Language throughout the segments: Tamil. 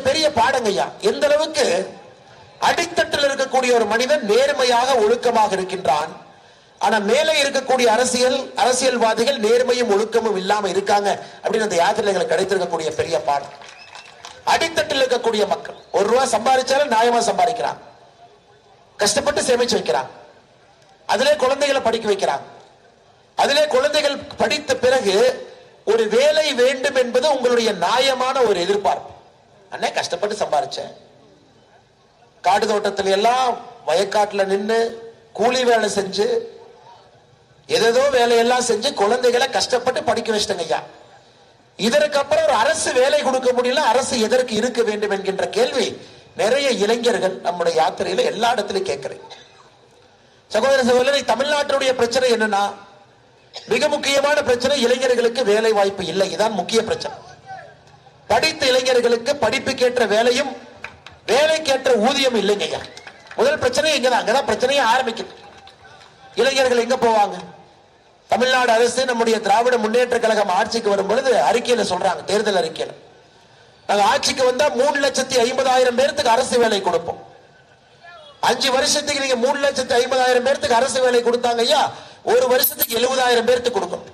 பெரிய பாடங்கய்யா. எந்த அளவுக்கு அடித்தட்டில் இருக்கக்கூடிய ஒரு மனிதன் நேர்மையாக ஒழுக்கமாக இருக்கின்றான். ஆனா மேலே இருக்கக்கூடிய அரசியல் அரசியல்வாதிகள் நேர்மையும் ஒழுக்கமும் இல்லாம இருக்காங்க அப்படின்னு அந்த யாத்திரைகளுக்கு கிடைத்திருக்கக்கூடிய பெரிய பாடம் அடித்தட்டில் இருக்கக்கூடிய மக்கள் ஒரு ரூபா சம்பாதிச்சாலும் நியாயமா சம்பாதிக்கிறான் கஷ்டப்பட்டு சேமிச்சு வைக்கிறான் அதிலே குழந்தைகளை படிக்க வைக்கிறாங்க. அதிலே குழந்தைகள் படித்த பிறகு ஒரு வேலை வேண்டும் என்பது உங்களுடைய நியாயமான ஒரு எதிர்பார்ப்பு. அண்ணே கஷ்டப்பட்டு சம்பாரிச்சேன். காடு தோட்டத்துல எல்லாம் வயக்காட்டுல நின்று கூலி வேலை செஞ்சு ஏதேதோ வேலையெல்லாம் செஞ்சு குழந்தைகளை கஷ்டப்பட்டு படிக்க வச்சிட்டங்க ஐயா. இதற்கு அப்புறம் ஒரு அரசு வேலை கொடுக்க முடியல அரசு எதற்கு இருக்க வேண்டும் என்கின்ற கேள்வி நிறைய இளைஞர்கள் நம்முடைய யாத்திரையில எல்லா இடத்துலயும் கேட்கிறேன். சகோதர சகோதரி தமிழ்நாட்டினுடைய பிரச்சனை என்னன்னா மிக முக்கியமான பிரச்சனை இளைஞர்களுக்கு வேலை வாய்ப்பு இல்லை. இதான் முக்கிய பிரச்சனை. படித்த இளைஞர்களுக்கு படிப்புக்கேற்ற வேலையும் வேலைக்கேற்ற ஊதியம் இல்லைங்க ஐயா. முதல் பிரச்சனை இங்கதான். அங்கதான் பிரச்சனையே ஆரம்பிக்குது. இளைஞர்கள் எங்க போவாங்க? தமிழ்நாடு அரசு நம்முடைய திராவிட முன்னேற்ற கழகம் ஆட்சிக்கு வரும் பொழுது அறிக்கையில சொல்றாங்க தேர்தல் அறிக்கையில. நாங்க ஆட்சிக்கு வந்தா மூணு லட்சத்தி ஐம்பதாயிரம் பேர்த்துக்கு அரசு வேலை கொடுப்போம். அஞ்சு வருஷத்துக்கு நீங்க மூணு லட்சத்தி ஐம்பதாயிரம் பேர்த்துக்கு அரசு வேலை கொடுத்தாங்க ஐயா. ஒரு வருஷத்துக்கு எழுபதாயிரம் பேர்த்துக்கு கொடுக்கும்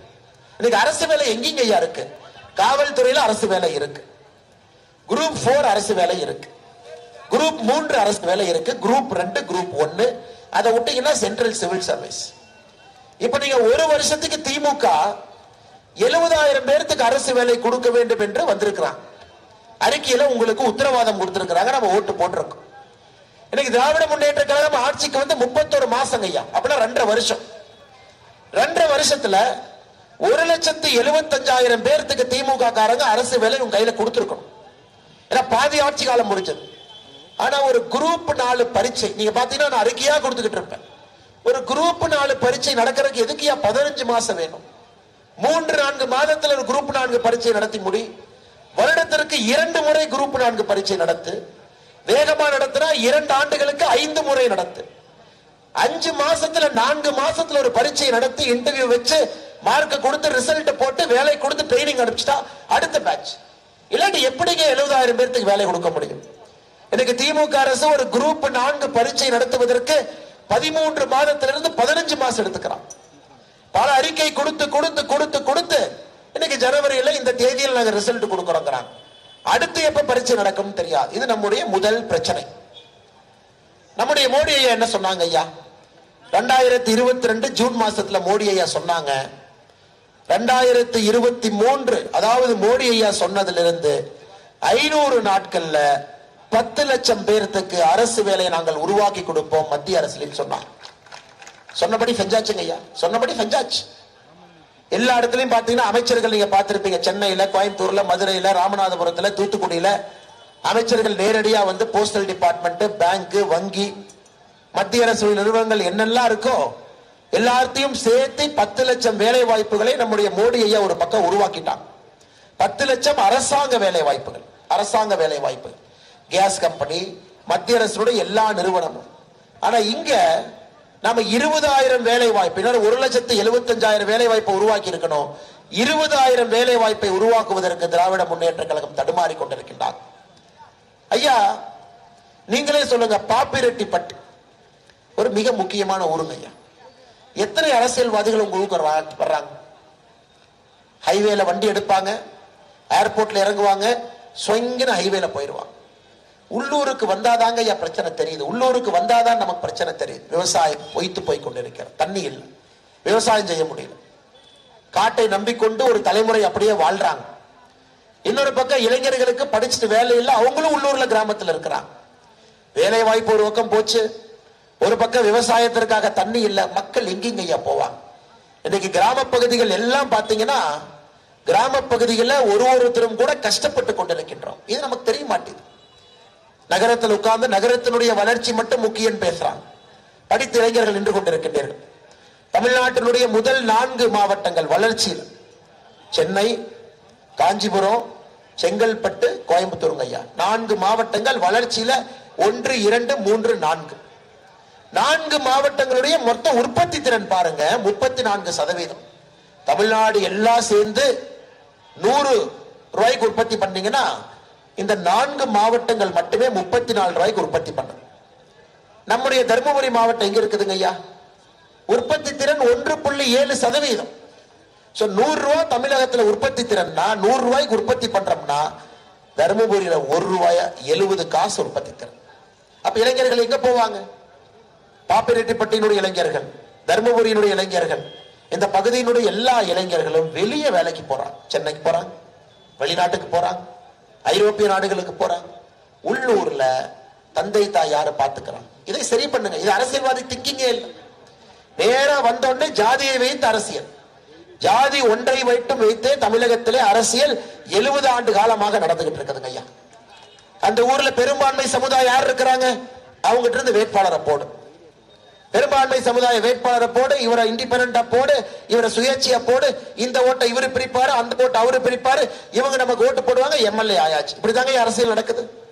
இன்னைக்கு அரசு வேலை எங்கேங்க ஐயா இருக்கு? காவல்துறையில அரசு வேலை இருக்கு. குரூப் போர் அரசு வேலை இருக்கு. குரூப் மூன்று அரசு வேலை இருக்கு. குரூப் ரெண்டு குரூப் ஒன்னு. அதை விட்டீங்கன்னா சென்ட்ரல் சிவில் சர்வீஸ் இப்ப நீங்க ஒரு வருஷத்துக்கு திமுக எழுபதாயிரம் பேர்த்துக்கு அரசு வேலை கொடுக்க வேண்டும் என்று வந்திருக்கிறான். அறிக்கையில உங்களுக்கு உத்தரவாதம் கொடுத்திருக்கிறாங்க. நம்ம ஓட்டு போட்டிருக்கோம். இன்னைக்கு திராவிட முன்னேற்ற கழகம் ஆட்சிக்கு வந்து முப்பத்தொரு மாசம் ஐயா. அப்படின்னா ரெண்டரை வருஷம். ரெண்டரை வருஷத்துல ஒரு லட்சத்து எழுபத்தஞ்சாயிரம் பேர்த்துக்கு திமுக காரங்க அரசு வேலை உங்க கையில கொடுத்துருக்கணும். ஏன்னா பாதி ஆட்சி காலம் முடிஞ்சது. ஆனா ஒரு குரூப் நாலு பரீட்சை நீங்க பாத்தீங்கன்னா நான் அறிக்கையா கொடுத்துக்கிட்டு இருப்பேன். ஒரு குரூப் நாலு பரீட்சை நடக்கிறதுக்கு எதுக்கியா பதினஞ்சு மாசம் வேணும்? மூன்று நான்கு மாதத்தில் ஒரு குரூப் நான்கு பரீட்சை நடத்தி முடி. வருடத்திற்கு இரண்டு முறை குரூப் நான்கு பரீட்சை நடத்து. வேகமா நடத்தினா இரண்டு ஆண்டுகளுக்கு ஐந்து முறை நடத்து. அஞ்சு மாசத்துல நான்கு மாசத்துல ஒரு பரீட்சை நடத்தி இன்டர்வியூ வச்சு மார்க் கொடுத்து ரிசல்ட் போட்டு வேலை கொடுத்து ட்ரைனிங் அனுப்பிச்சிட்டா அடுத்த பேட்ச் இல்லாட்டி எப்படிங்க எழுபதாயிரம் பேர்த்துக்கு வேலை கொடுக்க முடியும்? எனக்கு திமுக அரசு ஒரு குரூப் நான்கு பரீட்சை நடத்துவதற்கு பதிமூன்று மாதத்திலிருந்து பதினஞ்சு மாசம் எடுத்துக்கிறான். பல அறிக்கை கொடுத்து கொடுத்து கொடுத்து கொடுத்து இன்னைக்கு ஜனவரியில இந்த தேதியில் நாங்க ரிசல்ட் கொடுக்கறோங்கிறாங்க. அடுத்து எப்ப பரீட்சை நடக்கும் தெரியாது. இது நம்முடைய முதல் பிரச்சனை. நம்முடைய மோடி ஐயா என்ன சொன்னாங்க ஐயா? ரெண்டாயிரத்தி இருபத்தி ரெண்டு ஜூன் மாசத்துல மோடி ஐயா சொன்னாங்க ரெண்டாயிரத்தி இருபத்தி மூன்று அதாவது மோடி ஐயா சொன்னதிலிருந்து ஐநூறு நாட்கள்ல பத்து லட்சம் பேர்த்துக்கு அரசு வேலையை நாங்கள் உருவாக்கி கொடுப்போம் மத்திய அரசுல சொன்னார். சொன்னபடி செஞ்சாச்சுங்க ஐயா. சொன்னபடி செஞ்சாச்சு எல்லா இடத்துலயும் பாத்தீங்கன்னா அமைச்சர்கள் நீங்க பார்த்திருப்பீங்க. சென்னையில கோயம்புத்தூர்ல மதுரையில ராமநாதபுரத்துல தூத்துக்குடியில அமைச்சர்கள் நேரடியா வந்து போஸ்டல் டிபார்ட்மெண்ட் பேங்க் வங்கி மத்திய அரசு நிறுவனங்கள் என்னெல்லாம் இருக்கோ எல்லாத்தையும் சேர்த்து பத்து லட்சம் வேலை வாய்ப்புகளை நம்முடைய மோடி ஐயா ஒரு பக்கம் உருவாக்கிட்டான் பத்து லட்சம் அரசாங்க வேலை வாய்ப்புகள் அரசாங்க வேலை வாய்ப்புகள் கேஸ் கம்பெனி மத்திய அரசுடைய எல்லா நிறுவனமும். ஆனா இங்க நம்ம இருபதாயிரம் வேலை வாய்ப்பு இன்னொரு ஒரு லட்சத்து எழுபத்தஞ்சாயிரம் வேலை வாய்ப்பை உருவாக்கி இருக்கணும். இருபதாயிரம் வேலை வாய்ப்பை உருவாக்குவதற்கு திராவிட முன்னேற்ற கழகம் தடுமாறி கொண்டிருக்கின்றார். ஐயா நீங்களே சொல்லுங்க பாப்பிரெட்டிப்பட்டு ஒரு மிக முக்கியமான ஊருங்க ஐயா. எத்தனை அரசியல்வாதிகள் உங்க ஊருக்கு வர்றாங்க? ஹைவேல வண்டி எடுப்பாங்க ஏர்போர்ட்ல இறங்குவாங்க சொங்கின ஹைவேல போயிடுவாங்க உள்ளூருக்கு வந்தாதாங்க ஐயா பிரச்சனை தெரியுது. உள்ளூருக்கு வந்தாதான் நமக்கு பிரச்சனை தெரியுது. விவசாயம் பொய்த்து போய் கொண்டிருக்கிறது. தண்ணி இல்லை. விவசாயம் செய்ய முடியல. காட்டை நம்பிக்கொண்டு ஒரு தலைமுறை அப்படியே வாழ்றாங்க. இன்னொரு பக்கம் இளைஞர்களுக்கு படிச்சுட்டு வேலை இல்லை. அவங்களும் உள்ளூர்ல கிராமத்தில் இருக்கிறாங்க. வேலை வாய்ப்பு ஒரு பக்கம் போச்சு. ஒரு பக்கம் விவசாயத்திற்காக தண்ணி இல்லை மக்கள் எங்கெங்க ஐயா போவாங்க? இன்னைக்கு கிராம பகுதிகள் எல்லாம் பார்த்தீங்கன்னா கிராம பகுதிகளில் ஒரு ஒருத்தரும் கூட கஷ்டப்பட்டு கொண்டிருக்கின்றோம். இது நமக்கு தெரிய மாட்டேங்குது நகரத்தில் உட்கார்ந்து நகரத்தினுடைய வளர்ச்சி மட்டும் முக்கியம் பேசுறாங்க. படித்த இளைஞர்கள் நின்று கொண்டிருக்கின்றீர்கள். தமிழ்நாட்டினுடைய முதல் நான்கு மாவட்டங்கள் வளர்ச்சியில். சென்னை காஞ்சிபுரம் செங்கல்பட்டு கோயம்புத்தூருங்க ஐயா. நான்கு மாவட்டங்கள் வளர்ச்சியில ஒன்று இரண்டு மூன்று நான்கு. நான்கு மாவட்டங்களுடைய மொத்த உற்பத்தி திறன் பாருங்க முப்பத்தி நான்கு சதவீதம். தமிழ்நாடு எல்லாம் சேர்ந்து நூறு ரூபாய்க்கு உற்பத்தி பண்ணீங்கன்னா இந்த நான்கு மாவட்டங்கள் மட்டுமே முப்பத்தி நாலு ரூபாய்க்கு உற்பத்தி பண்ணும் நம்முடைய தருமபுரி மாவட்டம் எங்க இருக்குதுங்க ஐயா? உற்பத்தி திறன் ஒன்று புள்ளி ஏழு சதவீதம். ஸோ நூறு ரூபா தமிழகத்தில் உற்பத்தி திறன்னா நூறு ரூபாய்க்கு உற்பத்தி பண்றோம்னா தருமபுரியில ஒரு ரூபாய் எழுபது காசு உற்பத்தி திறன். அப்ப இளைஞர்கள் எங்க போவாங்க? பாப்பிரெட்டிப்பட்டியினுடைய இளைஞர்கள் தருமபுரியினுடைய இளைஞர்கள் இந்த பகுதியினுடைய எல்லா இளைஞர்களும் வெளியே வேலைக்கு போறாங்க. சென்னைக்கு போறாங்க வெளிநாட்டுக்கு போறாங்க ஐரோப்பிய நாடுகளுக்கு போறாங்க. உள்ளூர்ல தந்தை தாய் யாரு பார்த்துக்கிறாங்க? இதை சரி பண்ணுங்க. இது அரசியல்வாதி திங்கிங்கே இல்லை. நேரா வந்தோடனே ஜாதியை வைத்து அரசியல். ஜாதி ஒன்றை வைட்டும் வைத்தே தமிழகத்திலே அரசியல் எழுபது ஆண்டு காலமாக நடந்துகிட்டு இருக்குதுங்க ஐயா. அந்த ஊர்ல பெரும்பான்மை சமுதாயம் யார் இருக்கிறாங்க? அவங்ககிட்ட இருந்து வேட்பாளரை போடும் பெரும்பான்மை சமுதாய வேட்பாளரை போடு இவரை இண்டிபெண்டா போடு இவரை சுயேட்சையா போடு இந்த ஓட்டை இவரு பிரிப்பாரு அந்த ஓட்டை அவரு பிரிப்பாரு இவங்க நமக்கு ஓட்டு போடுவாங்க எம்எல்ஏ ஆயாச்சு. இப்படிதாங்க அரசியல் நடக்குது.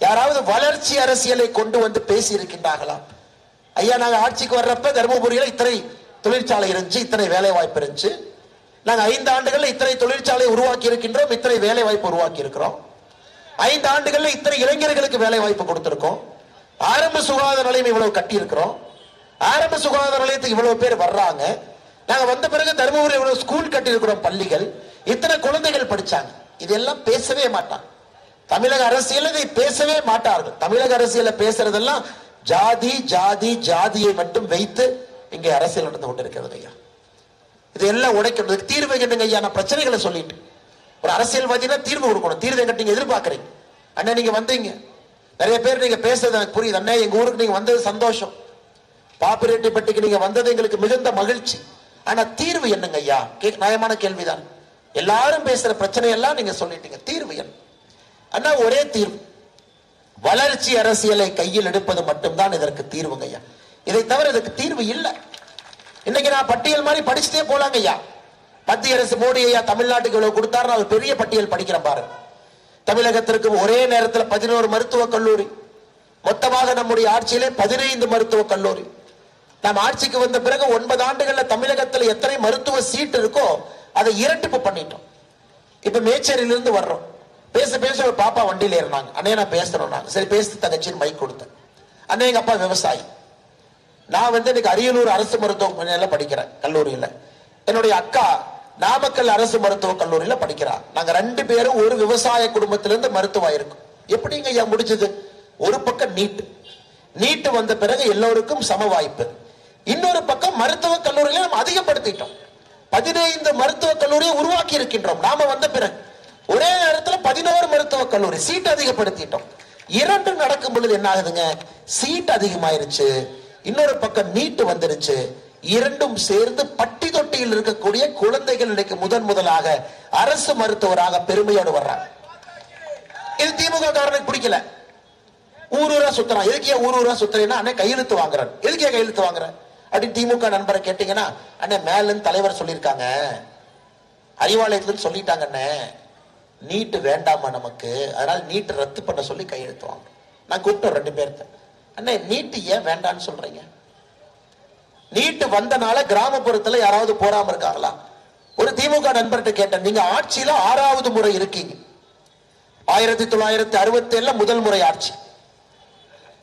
யாராவது வளர்ச்சி அரசியலை கொண்டு வந்து பேசி இருக்கின்றார்களா ஐயா நாங்க ஆட்சிக்கு வர்றப்ப தருமபுரியில இத்தனை தொழிற்சாலை இருந்துச்சு இத்தனை வேலை வாய்ப்பு இருந்துச்சு. நாங்க ஐந்து ஆண்டுகள்ல இத்தனை தொழிற்சாலை உருவாக்கி இருக்கின்றோம் இத்தனை வேலை வாய்ப்பு உருவாக்கி இருக்கிறோம் ஐந்து ஆண்டுகள்ல இத்தனை இளைஞர்களுக்கு வேலை வாய்ப்பு கொடுத்திருக்கோம். ஆரம்ப சுகாதார நிலையம் இவ்வளவு கட்டி இருக்கிறோம் ஆரம்ப சுகாதார நிலையத்துக்கு இவ்வளவு பேர் வர்றாங்க. நாங்க வந்த பிறகு தருமபுரி இவ்வளவு ஸ்கூல் கட்டியிருக்கிறோம் பள்ளிகள். இத்தனை குழந்தைகள் படிச்சாங்க. இதெல்லாம் பேசவே மாட்டாங்க. தமிழக அரசியல் இதை பேசவே மாட்டார்கள். தமிழக அரசியல பேசுறதெல்லாம் ஜாதி ஜாதி ஜாதியை மட்டும் வைத்து இங்கே அரசியல் நடந்து கொண்டிருக்கிறது ஐயா. இதெல்லாம் உடைக்கணும். தீர்வு கட்டுங்க ஐயா. நான் பிரச்சனைகளை சொல்லிட்டு ஒரு அரசியல்வாதினா தீர்வு கொடுக்கணும். தீர்வு கட்டிங்க நீங்க எதிர்பார்க்கறீங்க. அண்ணா நீங்க வந்தீங்க. நிறைய பேர் நீங்க பேசுறது எனக்கு புரியுது. அண்ணா எங்க ஊருக்கு நீங்க வந்தது சந்தோஷம். பாப்பிரெட்டிப்பட்டிக்கு நீங்க வந்தது எங்களுக்கு மிகுந்த மகிழ்ச்சி. ஆனா தீர்வு என்னங்க ஐயா? கே- நியாயமான கேள்விதான். எல்லாரும் பேசுற பிரச்சனை எல்லாம் நீங்க சொல்லிட்டீங்க. தீர்வு என்ன? அண்ணா ஒரே தீர்வு. வளர்ச்சி அரசியலை கையில் எடுப்பது மட்டும்தான் இதற்கு தீர்வுங்க ஐயா. இதை தவிர இதுக்கு தீர்வு இல்லை. இன்னைக்கு நான் பட்டியல் மாதிரி படிச்சுட்டே போலாங்க ஐயா. மத்திய அரசு மோடி ஐயா தமிழ்நாட்டுக்கு இவ்வளவு கொடுத்தாரு ஒரு பெரிய பட்டியல் படிக்கிறேன் பாருங்க தமிழகத்திற்கு ஒரே நேரத்தில் பதினோரு மருத்துவக் கல்லூரி. மொத்தமாக நம்முடைய ஆட்சியிலே பதினைந்து மருத்துவக் கல்லூரி. நாம் ஆட்சிக்கு வந்த பிறகு ஒன்பது ஆண்டுகள்ல தமிழகத்தில் எத்தனை மருத்துவ சீட் இருக்கோ அதை இரட்டிப்பு பண்ணிட்டோம். இப்ப மேச்சேரியிலிருந்து வர்றோம். பேச பேச ஒரு பாப்பா வண்டியில ஏறினாங்க. அண்ணே நான் பேசணும் சரி பேசி தங்கச்சின்னு மைக் கொடுத்தேன். அண்ணே எங்க அப்பா விவசாயி. நான் வந்து இன்னைக்கு அரியலூர் அரசு மருத்துவமனையில படிக்கிறேன் கல்லூரியில. என்னுடைய அக்கா நாமக்கல் அரசு மருத்துவக் கல்லூரியில படிக்கிறா. நாங்க ரெண்டு பேரும் ஒரு விவசாய குடும்பத்திலிருந்து மருத்துவம் இருக்கும் எப்படிங்க ஐயா முடிஞ்சது? ஒரு பக்கம் நீட் நீட்டு வந்த பிறகு எல்லோருக்கும் சம வாய்ப்பு. இன்னொரு பக்கம் மருத்துவக் கல்லூரிகளை நம்ம அதிகப்படுத்திட்டோம். பதினைந்து மருத்துவக் கல்லூரியை உருவாக்கி இருக்கின்றோம். நாம வந்த பிறகு ஒரே நேரத்தில் பதினோரு மருத்துவக் கல்லூரி சீட் அதிகப்படுத்திட்டோம். இரண்டும் நடக்கும் பொழுது என்ன ஆகுதுங்க? சீட் அதிகமாயிருச்சு. இன்னொரு பக்கம் நீட் வந்துருச்சு. இரண்டும் சேர்ந்து பட்டி தொட்டியில் இருக்கக்கூடிய குழந்தைகள் இன்னைக்கு முதன் முதலாக அரசு மருத்துவராக பெருமையோடு வர்றாங்க. இது திமுக காரனுக்கு பிடிக்கல. ஊர் ஊரா சுத்துறான். எதுக்கு ஊர் ஊரா சுத்துறேன்னா அண்ணன் கையெழுத்து வாங்குறேன் எதுக்கே கையெழுத்து வாங்குறேன் அப்படின்னு திமுக நண்பரை கேட்டீங்கன்னா அண்ணே மேலேருந்து தலைவர் சொல்லியிருக்காங்க. அறிவாலயத்துலேருந்து சொல்லிட்டாங்க அண்ணே. நீட்டு வேண்டாமா நமக்கு? அதனால் நீட்டு ரத்து பண்ண சொல்லி கையெழுத்துவாங்க. நான் கூப்பிட்டோம் ரெண்டு பேர்த்த. அண்ணே நீட்டு ஏன் வேண்டான்னு சொல்றீங்க? நீட்டு வந்தனால கிராமப்புறத்துல யாராவது போறாம இருக்காங்களா? ஒரு திமுக நண்பர்கிட்ட கேட்டேன் நீங்க ஆட்சியில ஆறாவது முறை இருக்கீங்க. ஆயிரத்தி தொள்ளாயிரத்தி அறுபத்தி ஏழுல முதல் முறை ஆட்சி.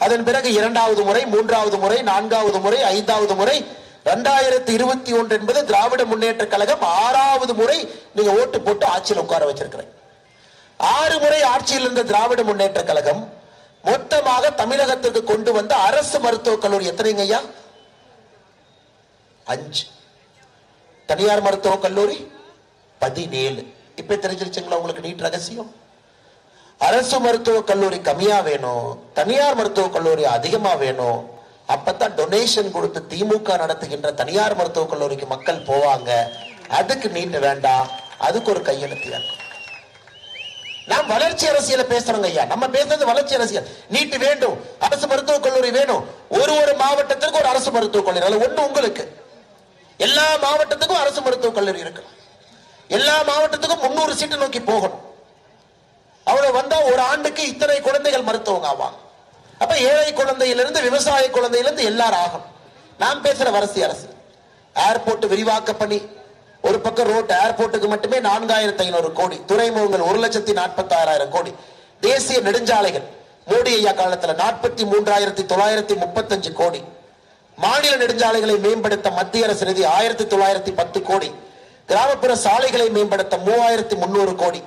அதன் பிறகு இரண்டாவது முறை மூன்றாவது முறை நான்காவது முறை ஐந்தாவது முறை. ரெண்டாயிரத்தி இருபத்தி ஒன்று என்பது திராவிட முன்னேற்ற கழகம் ஆறாவது முறை நீங்க ஓட்டு போட்டு ஆட்சியில் உட்கார வச்சிருக்கிறேன். ஆறு முறை ஆட்சியில் இருந்த திராவிட முன்னேற்ற கழகம் மொத்தமாக தமிழகத்திற்கு கொண்டு வந்த அரசு மருத்துவக் கல்லூரி எத்தனைங்க ஐயா? அஞ்சு. தனியார் மருத்துவக் கல்லூரி பதினேழு. இப்ப தெரிஞ்சிருச்சுங்களா உங்களுக்கு நீட் ரகசியம்? அரசு மருத்துவக் கல்லூரி கம்மியா வேணும் தனியார் மருத்துவக் கல்லூரி அதிகமா வேணும் அப்பதான் டொனேஷன் கொடுத்து திமுக நடத்துகின்ற தனியார் மருத்துவக் கல்லூரிக்கு மக்கள் போவாங்க. அதுக்கு நீட்டு வேண்டாம். அதுக்கு ஒரு கையெழுத்து நான் நாம் வளர்ச்சி அரசியல பேசுறோங்க ஐயா. நம்ம பேசுறது வளர்ச்சி அரசியல். நீட்டு வேண்டும். அரசு மருத்துவக் கல்லூரி வேணும். ஒரு ஒரு மாவட்டத்திற்கு ஒரு அரசு மருத்துவக் கல்லூரி. அதுல ஒண்ணு உங்களுக்கு. எல்லா மாவட்டத்துக்கும் அரசு மருத்துவக் கல்லூரி இருக்கு. எல்லா மாவட்டத்துக்கும் முன்னூறு சீட்டு நோக்கி போகணும். அவ்வளவு வந்தா ஒரு ஆண்டுக்கு இத்தனை குழந்தைகள் மருத்துவங்க ஆவாங்க. அப்ப ஏழை குழந்தையிலிருந்து விவசாய குழந்தையிலிருந்து எல்லாரும் ஆகும் நாம் பேசுற வரிசை அரசு. ஏர்போர்ட் விரிவாக்க பணி. ஒரு பக்கம் ரோட் ஏர்போர்ட்டுக்கு மட்டுமே நான்காயிரத்தி ஐநூறு கோடி. துறைமுகங்கள் ஒரு லட்சத்தி நாற்பத்தி ஆறாயிரம் கோடி. தேசிய நெடுஞ்சாலைகள். மோடி ஐயா காலத்தில் நாற்பத்தி மூன்றாயிரத்தி தொள்ளாயிரத்தி முப்பத்தஞ்சு கோடி. மாநில நெடுஞ்சாலைகளை மேம்படுத்த மத்திய அரசு நிதி ஆயிரத்தி தொள்ளாயிரத்தி பத்து கோடி. கிராமப்புற சாலைகளை மேம்படுத்த மூவாயிரத்தி முன்னூறு கோடி.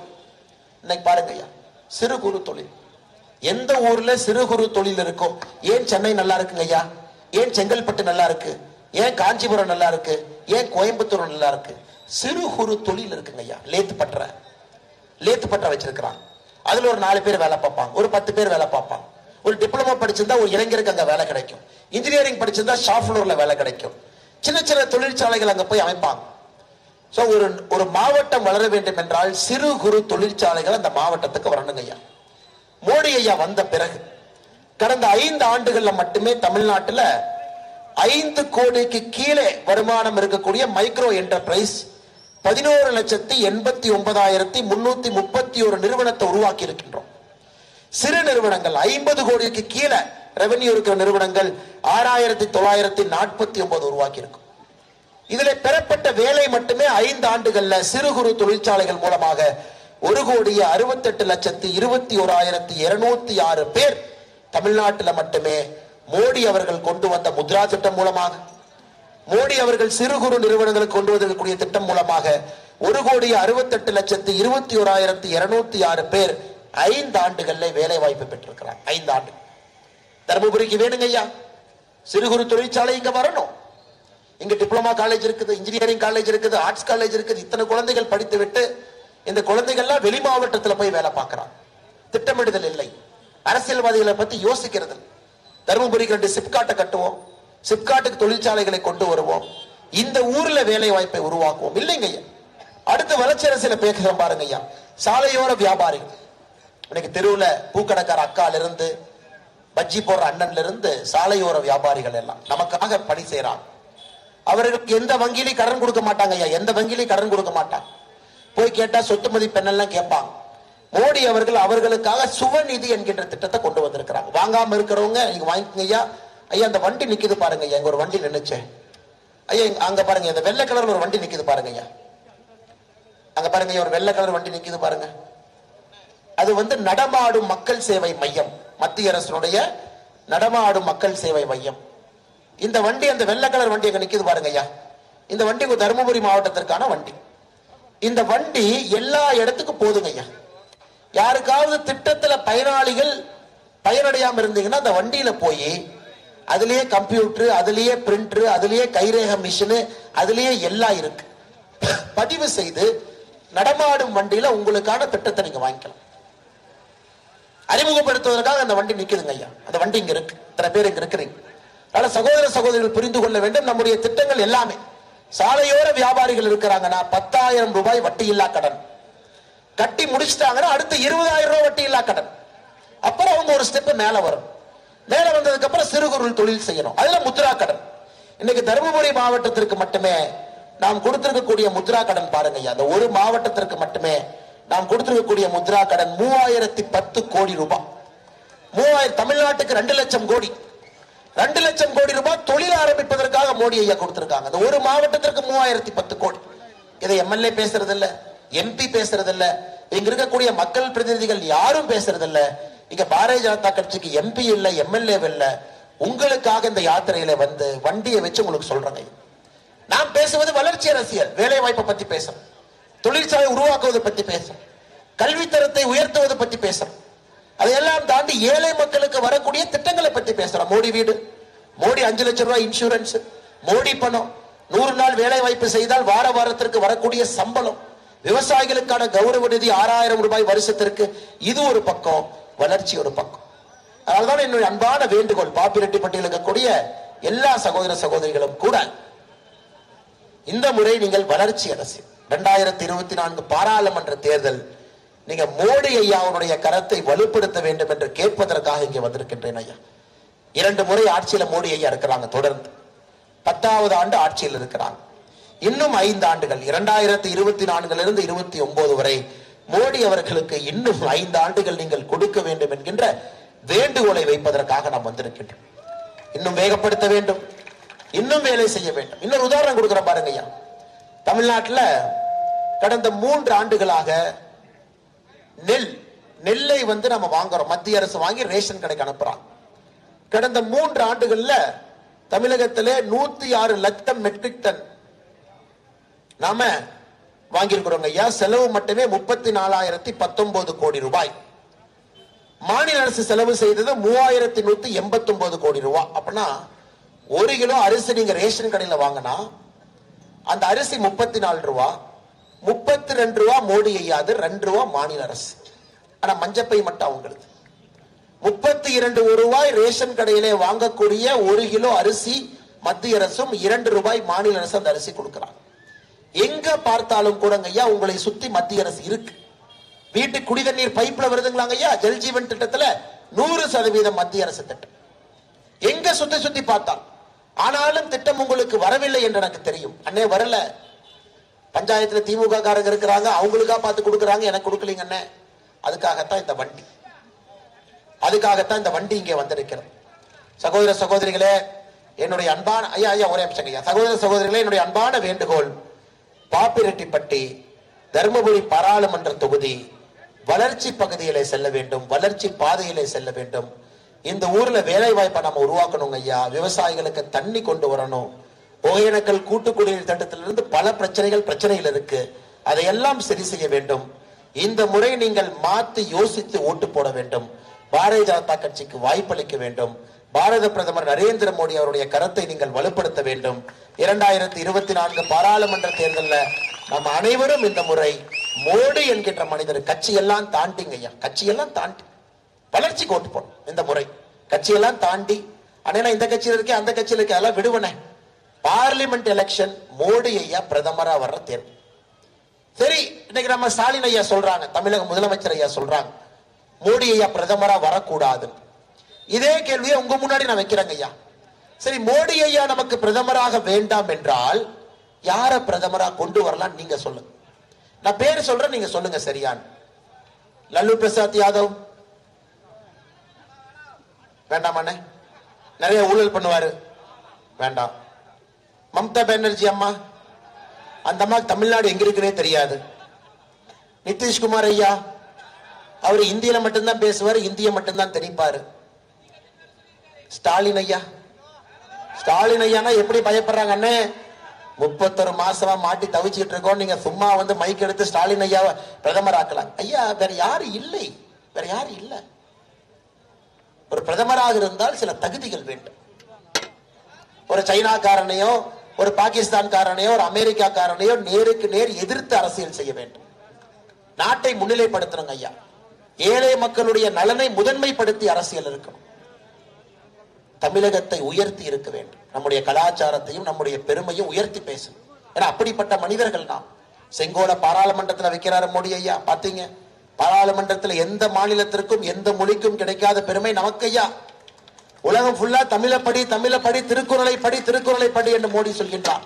இன்னைக்கு பாருங்க ஐயா சிறு குறு தொழில். எந்த ஊர்ல சிறு குறு தொழில் இருக்கும் ஏன் சென்னை நல்லா இருக்குங்க ஐயா? ஏன் செங்கல்பட்டு நல்லா இருக்கு? ஏன் காஞ்சிபுரம் நல்லா இருக்கு? ஏன் கோயம்புத்தூர் நல்லா இருக்கு? சிறு குறு தொழில் இருக்குங்க ஐயா லேத்து பற்ற லேத்து பற்ற வச்சிருக்கிறான். அதுல ஒரு நாலு பேர் வேலை பார்ப்பாங்க ஒரு பத்து பேர் வேலை பார்ப்பாங்க. ஒரு டிப்ளமோ படிச்சிருந்தா ஒரு இளைஞருக்கு அங்க வேலை கிடைக்கும். இன்ஜினியரிங் படிச்சிருந்தா ஷாப் வேலை கிடைக்கும். சின்ன சின்ன தொழிற்சாலைகள் அங்க போய் அமைப்பாங்க. ஸோ ஒரு ஒரு மாவட்டம் வளர வேண்டும் என்றால் சிறு குறு தொழிற்சாலைகள் அந்த மாவட்டத்துக்கு வரணுங்க ஐயா. மோடி ஐயா வந்த பிறகு கடந்த ஐந்து ஆண்டுகள்ல மட்டுமே தமிழ்நாட்டில் ஐந்து கோடிக்கு கீழே வருமானம் இருக்கக்கூடிய மைக்ரோ என்டர்பிரைஸ் பதினோரு லட்சத்தி எண்பத்தி ஒன்பதாயிரத்தி முன்னூத்தி முப்பத்தி ஒரு நிறுவனத்தை உருவாக்கி இருக்கின்றோம். சிறு நிறுவனங்கள் ஐம்பது கோடிக்கு கீழே ரெவென்யூ இருக்கிற நிறுவனங்கள் ஆறாயிரத்தி தொள்ளாயிரத்தி நாற்பத்தி ஒன்பது உருவாக்கி இருக்கும் இதுல பெறப்பட்ட வேலை மட்டுமே ஐந்து ஆண்டுகள்ல சிறு குறு தொழிற்சாலைகள் மூலமாக ஒரு கோடியே அறுபத்தெட்டு லட்சத்தி இருபத்தி ஓராயிரத்தி இருநூத்தி ஆறு பேர் தமிழ்நாட்டில் மட்டுமே மோடி அவர்கள் கொண்டு வந்த முத்ரா திட்டம் மூலமாக மோடி அவர்கள் சிறு குறு நிறுவனங்களுக்கு கொண்டு வந்திருக்கக்கூடிய திட்டம் மூலமாக ஒரு கோடி அறுபத்தெட்டு லட்சத்தி இருபத்தி ஓராயிரத்தி இருநூத்தி ஆறு பேர் ஐந்து ஆண்டுகள்ல வேலை வாய்ப்பு பெற்றிருக்கிறார். ஐந்து ஆண்டு. தருமபுரிக்கு வேணுங்க ஐயா சிறு குறு தொழிற்சாலை இங்க வரணும். இங்க டிப்ளமா காலேஜ் இருக்குது இன்ஜினியரிங் காலேஜ் இருக்குது ஆர்ட்ஸ் காலேஜ் இருக்குது. இத்தனை குழந்தைகள் படித்து விட்டு இந்த குழந்தைகள்லாம் வெளி மாவட்டத்தில் போய் வேலை பார்க்கறான். திட்டமிடுதல் இல்லை. அரசியல்வாதிகளை பத்தி யோசிக்கிறது. தருமபுரிக்கு ரெண்டு சிப்காட்டை கட்டுவோம். சிப்காட்டுக்கு தொழிற்சாலைகளை கொண்டு வருவோம். இந்த ஊர்ல வேலை வாய்ப்பை உருவாக்குவோம். இல்லைங்க ஐயா. அடுத்து வளர்ச்சி அரசியல பேசுறோம் பாருங்க ஐயா. சாலையோர வியாபாரிகள். இன்னைக்கு தெருவுல பூக்கடைக்கார அக்கால இருந்து பஜ்ஜி போடுற அண்ணன்ல இருந்து சாலையோர வியாபாரிகள் எல்லாம் நமக்காக பணி செய்றாங்க. அவர்களுக்கு எந்த வங்கியிலையும் கடன் கொடுக்க மாட்டாங்க ஐயா. எந்த வங்கியிலையும் கடன் கொடுக்க மாட்டாங்க. போய் கேட்டா சொத்து மதிப்பெண்ணெல்லாம் கேட்பாங்க. மோடி அவர்கள் அவர்களுக்காக சுவநிதி என்கின்ற திட்டத்தை கொண்டு வந்திருக்கிறாங்க. வாங்காம இருக்கிறவங்க நீங்க வாங்கிக்கங்க ஐயா. ஐயா அந்த வண்டி நிக்குது பாருங்க ஐயா. எங்க ஒரு வண்டி நின்னுச்சேன் ஐயா அங்க பாருங்க. இந்த வெள்ளை கலர்ல ஒரு வண்டி நிக்குது பாருங்க ஐயா. அங்க பாருங்க ஐயா ஒரு வெள்ளை கலர் வண்டி நிக்குது பாருங்க. அது வந்து நடமாடும் மக்கள் சேவை மையம். மத்திய அரசினுடைய நடமாடும் மக்கள் சேவை மையம். இந்த வண்டி அந்த வெள்ளை கலர் வண்டி அங்கே நிக்குது பாருங்க ஐயா. இந்த வண்டி உங்க தருமபுரி மாவட்டத்திற்கான வண்டி. இந்த வண்டி எல்லா இடத்துக்கும் போதுங்க ஐயா. யாருக்காவது திட்டத்துல பயனாளிகள் பயனடையாம இருந்தீங்கன்னா அந்த வண்டியில போய் அதுலயே கம்ப்யூட்டர் அதுலயே பிரிண்டர் அதுலயே கைரேக மிஷினு அதுலயே எல்லாம் இருக்கு. பதிவு செய்து நடமாடும் வண்டியில உங்களுக்கான திட்டத்தை நீங்க வாங்கிக்கலாம். அறிமுகப்படுத்துவதற்காக அந்த வண்டி நிக்குதுங்க ஐயா. அந்த வண்டி இங்க இருக்கு. இத்தனை பேர் இங்க இருக்கிறீங்க. அதனால சகோதர சகோதரிகள் புரிந்து கொள்ள வேண்டும். நம்முடைய திட்டங்கள் எல்லாமே. சாலையோர வியாபாரிகள் இருக்கிறாங்கன்னா பத்தாயிரம் ரூபாய் வட்டி இல்லா கடன். கட்டி முடிச்சிட்டாங்கன்னா அடுத்து இருபதாயிரம் ரூபாய் வட்டி இல்லா கடன். அப்புறம் அவங்க ஒரு ஸ்டெப் மேல வரும். மேல வந்ததுக்கு அப்புறம் சிறு குறு தொழில் செய்யணும். அதுல முத்ரா கடன். இன்னைக்கு தருமபுரி மாவட்டத்திற்கு மட்டுமே நாம் கொடுத்திருக்கக்கூடிய முத்ரா கடன் பாருங்க அந்த ஒரு மாவட்டத்திற்கு மட்டுமே நாம் கொடுத்திருக்கக்கூடிய முத்ரா கடன் மூவாயிரத்தி பத்து கோடி ரூபாய். மூவாயிரம் தமிழ்நாட்டுக்கு ரெண்டு லட்சம் கோடி. ரெண்டு லட்சம் கோடி ரூபாய் தொழில் ஆரம்பிப்பதற்காக மோடி ஐயா கொடுத்திருக்காங்க. அந்த ஒரு மாவட்டத்திற்கு மூவாயிரத்தி பத்து கோடி. இதை எம்எல்ஏ பேசுறது இல்ல எம்பி பேசுறது இல்ல இங்க இருக்கக்கூடிய மக்கள் பிரதிநிதிகள் யாரும் பேசுறது இல்ல இங்க பாரதிய ஜனதா கட்சிக்கு எம்பி இல்ல எம்எல்ஏ இல்ல. உங்களுக்காக இந்த யாத்திரையில வந்து வண்டியை வச்சு உங்களுக்கு சொல்றேங்க. நாம் பேசுவது வளர்ச்சி அரசியல் வேலை வாய்ப்பை பத்தி பேசுறோம். தொழிற்சாலை உருவாக்குவது பத்தி பேசுறோம். கல்வித்தரத்தை உயர்த்துவது பத்தி பேசுறோம். அதையெல்லாம் தாண்டி ஏழை மக்களுக்கு வரக்கூடிய திட்டங்களை பத்தி பேசுறோம். மோடி வீடு மோடி அஞ்சு லட்சம் ரூபாய் இன்சூரன்ஸ் மோடி பணம். நூறு நாள் வேலை வாய்ப்பு செய்தால் வார வாரத்திற்கு வரக்கூடிய சம்பளம். விவசாயிகளுக்கான கௌரவ நிதி ஆறாயிரம் ரூபாய் வருஷத்திற்கு. இது ஒரு பக்கம் வளர்ச்சி ஒரு பக்கம். அதனால்தான் என்னுடைய அன்பான வேண்டுகோள் பாப்பிரெட்டிப்பட்டியில் இருக்கக்கூடிய எல்லா சகோதர சகோதரிகளும் கூட இந்த முறை நீங்கள் வளர்ச்சி அரசு இரண்டாயிரத்தி இருபத்தி நான்கு பாராளுமன்ற தேர்தல் நீங்க மோடி ஐயாவுடைய கரத்தை வலுப்படுத்த வேண்டும் என்று கேட்பதற்காக இங்கே வந்திருக்கின்றேன் ஐயா. இரண்டு முறை ஆட்சியில மோடி ஐயா இருக்கிறாங்க தொடர்ந்து. பத்தாவது ஆண்டு ஆட்சியில் இருக்கிறாங்க. இன்னும் ஐந்து ஆண்டுகள் இரண்டாயிரத்தி இருபத்தி நான்குல இருந்து இருபத்தி ஒன்பது வரை மோடி அவர்களுக்கு இன்னும் ஐந்து ஆண்டுகள் நீங்கள் கொடுக்க வேண்டும் என்கின்ற வேண்டுகோளை வைப்பதற்காக நாம் வந்திருக்கின்றோம். இன்னும் வேகப்படுத்த வேண்டும். இன்னும் வேலை செய்ய வேண்டும். இன்னொரு உதாரணம் கொடுக்குறேன் பாருங்க ஐயா. தமிழ்நாட்டில் கடந்த மூன்று ஆண்டுகளாக நெல் நெல்லை வந்து நம்ம வாங்குறோம். மத்திய அரசு வாங்கி ரேஷன் கடைக்கு அனுப்புறான் கடந்த மூன்று ஆண்டுகள்ல தமிழகத்திலே நூத்தி ஆறு லட்சம் மெட்ரிக் டன் நாம வாங்கியிருக்கிறோங்க ஐயா. செலவு மட்டுமே முப்பத்தி நாலாயிரத்தி பத்தொன்பது கோடி ரூபாய். மாநில அரசு செலவு செய்தது மூவாயிரத்தி நூத்தி எண்பத்தி ஒன்பது கோடி ரூபாய் அப்படின்னா ஒரு கிலோ அரிசி நீங்க ரேஷன் கடையில் வாங்கினா அந்த அரிசி முப்பத்தி நாலு ரூபா முப்பத்தி ரெண்டு ரூபா மோடி ஐயாது ரெண்டு ரூபா மாநில அரசு. ஆனா மஞ்சப்பை மட்டும் அவங்களுக்கு. முப்பத்தி இரண்டு ரூபாய் ரேஷன் கடையிலே வாங்கக்கூடிய ஒரு கிலோ அரிசி மத்திய அரசும் இரண்டு ரூபாய் மாநில அரசு அந்த அரிசி கொடுக்கிறாங்க. எங்க பார்த்தாலும் கூடங்க ஐயா உங்களை சுத்தி மத்திய அரசு இருக்கு. வீட்டு குடிதண்ணீர் பைப்ல வருதுங்களாங்க ஐயா? ஜல்ஜீவன் திட்டத்துல நூறு சதவீதம் மத்திய அரசு திட்டம். எங்க சுத்தி சுத்தி பார்த்தா ஆனாலும் திட்டம் உங்களுக்கு வரவில்லை என்று எனக்கு தெரியும். அண்ணே வரல. பஞ்சாயத்துல திமுக காரங்க இருக்கிறாங்க அவங்களுக்கா பார்த்து கொடுக்கறாங்க எனக்கு கொடுக்கலீங்க அதுக்காகத்தான் இந்த வண்டி. அதுக்காகத்தான் இந்த வண்டி இங்கே வந்திருக்கிறது. சகோதர சகோதரிகளே என்னுடைய அன்பான ஐயா ஐயா ஒரே அம்சங்க ஐயா. சகோதர சகோதரிகளே என்னுடைய அன்பான வேண்டுகோள் பாப்பிரெட்டிப்பட்டி தருமபுரி பாராளுமன்ற தொகுதி வளர்ச்சி பகுதியிலே செல்ல வேண்டும் வளர்ச்சி பாதையிலே செல்ல வேண்டும். இந்த ஊர்ல வேலை வாய்ப்பை நம்ம உருவாக்கணுங்க ஐயா. விவசாயிகளுக்கு தண்ணி கொண்டு வரணும். ஒகேனக்கல் கூட்டு குடிநீர் திட்டத்திலிருந்து பல பிரச்சனைகள் பிரச்சனைகள் இருக்கு. அதையெல்லாம் சரி செய்ய வேண்டும். இந்த முறை நீங்கள் மாத்தி யோசித்து ஓட்டு போட வேண்டும். பாரதிய ஜனதா கட்சிக்கு வாய்ப்பளிக்க வேண்டும். பாரத பிரதமர் நரேந்திர மோடி அவருடைய கருத்தை நீங்கள் வலுப்படுத்த வேண்டும். இரண்டாயிரத்தி இருபத்தி நான்கு பாராளுமன்ற தேர்தலில் நம்ம அனைவரும் இந்த முறை மோடி என்கின்ற மனிதர் கட்சியெல்லாம் தாண்டிங்க ஐயா. கட்சியெல்லாம் தாண்டி. வளர்ச்சிக்கு ஓட்டு போடும் இந்த முறை. கட்சியெல்லாம் தாண்டி. அண்ணா இந்த கட்சியில இருக்கே அந்த கட்சியில இருக்கே அதெல்லாம் விடுவனே பார்லிமெண்ட் எலெக்ஷன் மோடி ஐயா பிரதமரா வர்ற தேர்வு. சரி இன்னைக்கு நம்ம ஸ்டாலின் ஐயா சொல்றாங்க தமிழக முதலமைச்சர் ஐயா சொல்றாங்க மோடி ஐயா பிரதமரா வரக்கூடாது. இதே கேள்வியை உங்க முன்னாடி நான் வைக்கிறேங்க ஐயா. சரி மோடி ஐயா நமக்கு பிரதமராக வேண்டாம் என்றால் யார பிரதமரா கொண்டு வரலாம் நீங்க சொல்லுங்க. நான் பேர் சொல்றேன் நீங்க சொல்லுங்க சரியான். லல்லு பிரசாத் யாதவ். வேண்டாமாண்ணே நிறைய ஊழல் பண்ணுவாரு. வேண்டாம். மம்தா பானர்ஜி அம்மா அந்த அம்மா தமிழ்நாடு எங்க இருக்குன்னே தெரியாது. நிதிஷ்குமார் ஐயா அவர் இந்தியில மட்டும்தான் பேசுவார் இந்திய மட்டும்தான் தெரிப்பாரு ஸ்டாலின் ஐயா. ஸ்டாலின் ஐயானா எப்படி பயப்படுறாங்க அண்ணே? முப்பத்தொரு மாசமா மாட்டி தவிச்சுட்டு இருக்கோம். நீங்க சும்மா வந்து மைக் எடுத்து ஸ்டாலின் ஐயாவை பிரதமர் ஆக்கலாம் ஐயா வேற யாரு இல்லை. வேற யாரு இல்லை. ஒரு பிரதமராக இருந்தால் சில தகுதிகள் வேண்டும். ஒரு சைனாக்காரனையோ ஒரு பாகிஸ்தான்காரனையோ ஒரு அமெரிக்காக்காரனையோ நேருக்கு நேர் எதிர்த்து அரசியல் செய்ய வேண்டும். நாட்டை முன்னிலைப்படுத்தணுங்க ஐயா. ஏழை மக்களுடைய நலனை முதன்மைப்படுத்தி அரசியல் இருக்கணும். தமிழகத்தை உயர்த்தி இருக்க வேண்டும். நம்முடைய கலாச்சாரத்தையும் நம்முடைய பெருமையும் உயர்த்தி பேசணும். ஏன்னா அப்படிப்பட்ட மனிதர்கள் நாம். செங்கோல பாராளுமன்றத்தில் வைக்கிறாரு மோடி ஐயா. பாத்தீங்க? பாராளுமன்றத்தில் எந்த மாநிலத்திற்கும் எந்த மொழிக்கும் கிடைக்காத பெருமை நமக்கு ஐயா. உலகம் ஃபுல்லா தமிழை படி தமிழ படி திருக்குறளை படி திருக்குறளை படி என்று மோடி சொல்கின்றார்.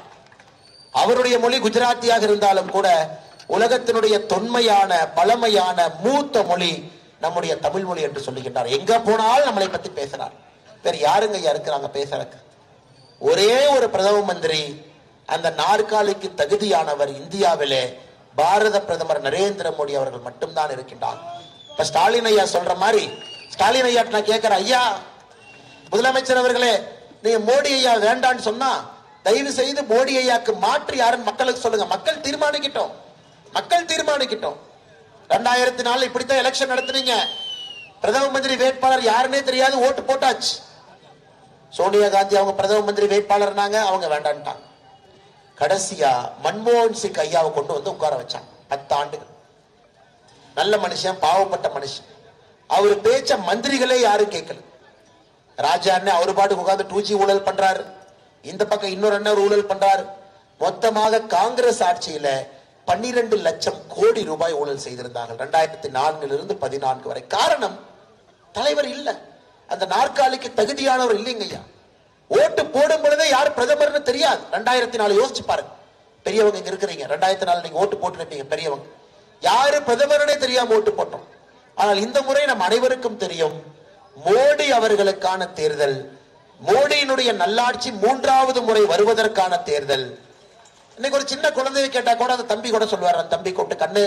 அவருடைய மொழி குஜராத்தியாக இருந்தாலும் கூட உலகத்தினுடைய தொன்மையான பழமையான மூத்த மொழி நம்முடைய தமிழ் மொழி என்று சொல்லுகின்றார் எங்க போனாலும் நம்மளை பத்தி பேசுறார். வேற யாருங்க ஐயா இருக்கிறாங்க பேசுறதுக்கு ஒரே ஒரு பிரதம மந்திரி அந்த நாற்காலிக்கு தகுதியானவர் இந்தியாவிலே பாரத பிரதமர் நரேந்திர மோடி அவர்கள் மட்டும்தான் இருக்கின்றார். இப்ப ஸ்டாலின் ஐயா சொல்ற மாதிரி ஸ்டாலின் ஐயா நான் கேட்கிறேன் ஐயா முதலமைச்சர் அவர்களே நீங்க மோடி ஐயா வேண்டான்னு சொன்னா தயவு செய்து மோடி ஐயாக்கு மாற்று யாருன்னு மக்களுக்கு சொல்லுங்க. மக்கள் தீர்மானிக்கிட்டோம். மக்கள் தீர்மானிக்கிட்டோம். ரெண்டாயிரத்தி நாலு இப்படித்தான் எலெக்ஷன் நடத்துனீங்க. பிரதம மந்திரி வேட்பாளர் யாருன்னே தெரியாது ஓட்டு போட்டாச்சு. சோனியா காந்தி அவங்க பிரதம மந்திரி வேட்பாளர்னாங்க அவங்க வேண்டான்ட்டாங்க. கடைசியா மன்மோகன் சிங் ஐயாவை கொண்டு வந்து உட்கார வச்சாங்க. பத்து ஆண்டுகள் நல்ல மனுஷன் பாவப்பட்ட மனுஷன். அவர் பேச்ச மந்திரிகளே யாரும் கேட்கல. ராஜா அண்ணன் அவர் பாட்டுக்கு உட்காந்து டூ ஜி ஊழல் பண்றாரு. இந்த பக்கம் இன்னொரு அண்ணன் ஊழல் பண்றாரு. மொத்தமாக காங்கிரஸ் ஆட்சியில பன்னிரண்டு லட்சம் கோடி ரூபாய் ஊழல் செய்திருந்தார்கள். ரெண்டாயிரத்தி நான்குல இருந்து பதினான்கு வரை. காரணம் தலைவர் இல்ல. அந்த நாற்காலிக்கு தகுதியானவர் இல்லைங்க ஐயா. ஓட்டு போடும் பொழுதே யார் பிரதமர்னு தெரியாது. ரெண்டாயிரத்தி நாலு யோசிச்சு பாருங்க. பெரியவங்க இங்க இருக்கிறீங்க. ரெண்டாயிரத்தி நாலு நீங்க ஓட்டு போட்டுருப்பீங்க பெரியவங்க. யாரு பிரதமர்னே தெரியாம ஓட்டு போட்டோம். ஆனால் இந்த முறை நம் அனைவருக்கும் தெரியும் மோடி அவர்களுக்கான தேர்தல் மோடியினுடைய நல்லாட்சி மூன்றாவது முறை வருவதற்கான தேர்தல். இன்னைக்கு ஒரு சின்ன குழந்தையை கேட்டா கூட அந்த தம்பி கூட சொல்லுவார் அந்த தம்பி கூட்டு கண்ணு.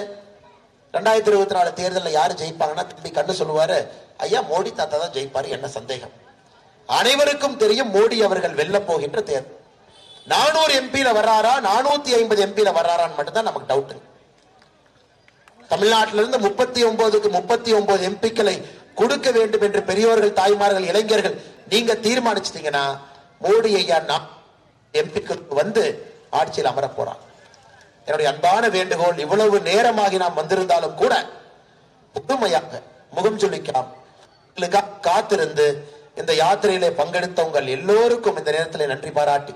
ரெண்டாயிரத்தி இருபத்தி நாலு தேர்தலில் யாரு ஜெயிப்பாங்கன்னா தம்பி கண்ணு சொல்லுவாரு ஐயா மோடி தாத்தா தான் ஜெயிப்பாரு என்ன சந்தேகம்? அனைவருக்கும் தெரியும் மோடி அவர்கள் வெல்ல போகின்ற தேர்தல் நானூறு எம்பியில வர்றாரா நானூத்தி ஐம்பது எம்பியில வர்றாரான்னு மட்டும்தான் நமக்கு டவுட் தமிழ்நாட்டிலிருந்து முப்பத்தி ஒன்பதுக்கு முப்பத்தி ஒன்பது எம்பிக்களை கொடுக்க வேண்டும் என்று பெரியோர்கள் தாய்மார்கள் இளைஞர்கள் நீங்க தீர்மானிச்சிட்டீங்கன்னா மோடி ஐயா எம்பிக்களுக்கு வந்து ஆட்சியில் அமர போறான் என்னுடைய அன்பான வேண்டுகோள் இவ்வளவு நேரமாகி நாம் வந்திருந்தாலும் கூட புதுமையாக முகம் சொல்லிக்கலாம் காத்திருந்து இந்த யாத்திரையிலே பங்கெடுத்த உங்கள் எல்லோருக்கும் இந்த நேரத்தில் நன்றி பாராட்டி.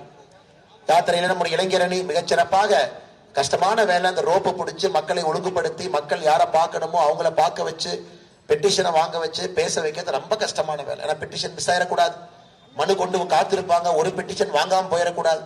யாத்திரையில நம்முடைய இளைஞரணி மிகச்சிறப்பாக கஷ்டமான வேலை அந்த ரோப்பை பிடிச்சி மக்களை ஒழுங்குபடுத்தி மக்கள் யாரை பார்க்கணுமோ அவங்கள பார்க்க வச்சு பெட்டிஷனை வாங்க வச்சு பேச வைக்கிறது ரொம்ப கஷ்டமான வேலை. ஏன்னா பெட்டிஷன் மிஸ் ஆயிடக்கூடாது மனு கொண்டு காத்திருப்பாங்க. ஒரு பெட்டிஷன் வாங்காமல் போயிடக்கூடாது